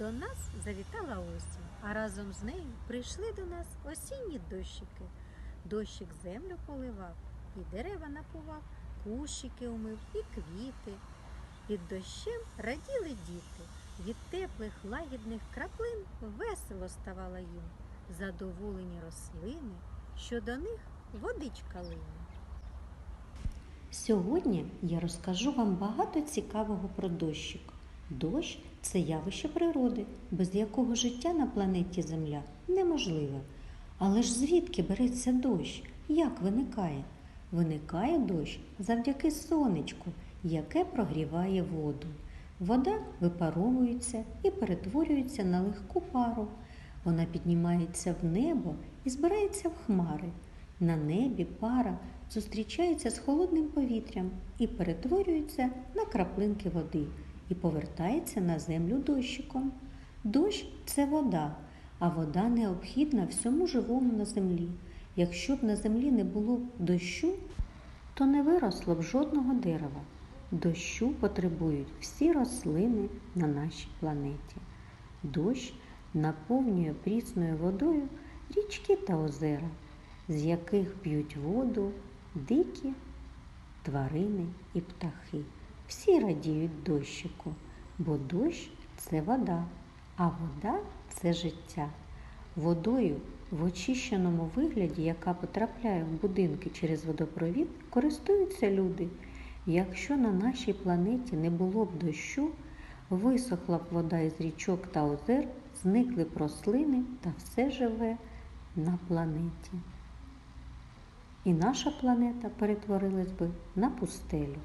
До нас завітала осінь, а разом з нею прийшли до нас осінні дощики. Дощик землю поливав, і дерева напував, кущики умив, і квіти. Під дощем раділи діти. Від теплих лагідних краплин весело ставало їм. Задоволені рослини, що до них водичка лине. Сьогодні я розкажу вам багато цікавого про дощик. Дощ це явище природи, без якого життя на планеті Земля неможливе. Але ж звідки береться дощ? Як виникає? Виникає дощ завдяки сонечку, яке прогріває воду. Вода випаровується і перетворюється на легку пару. Вона піднімається в небо і збирається в хмари. На небі пара зустрічається з холодним повітрям і перетворюється на краплинки води і повертається на землю дощиком. Дощ це вода, а вода необхідна всьому живому на землі. Якщо б на землі не було дощу, то не виросло б жодного дерева. Дощу потребують всі рослини на нашій планеті. Дощ наповнює прісною водою річки та озера, з яких п'ють воду дикі тварини і птахи. Всі радіють дощику, бо дощ це вода, а вода це життя. Водою в очищеному вигляді, яка потрапляє в будинки через водопровід, користуються люди. Якщо на нашій планеті не було б дощу, висохла б вода із річок та озер, зникли б рослини та все живе на планеті. І наша планета перетворилась би на пустелю.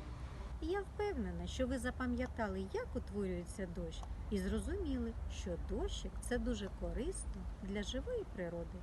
Впевнена, що ви запам'ятали, як утворюється дощ, і зрозуміли, що дощик це дуже корисно для живої природи.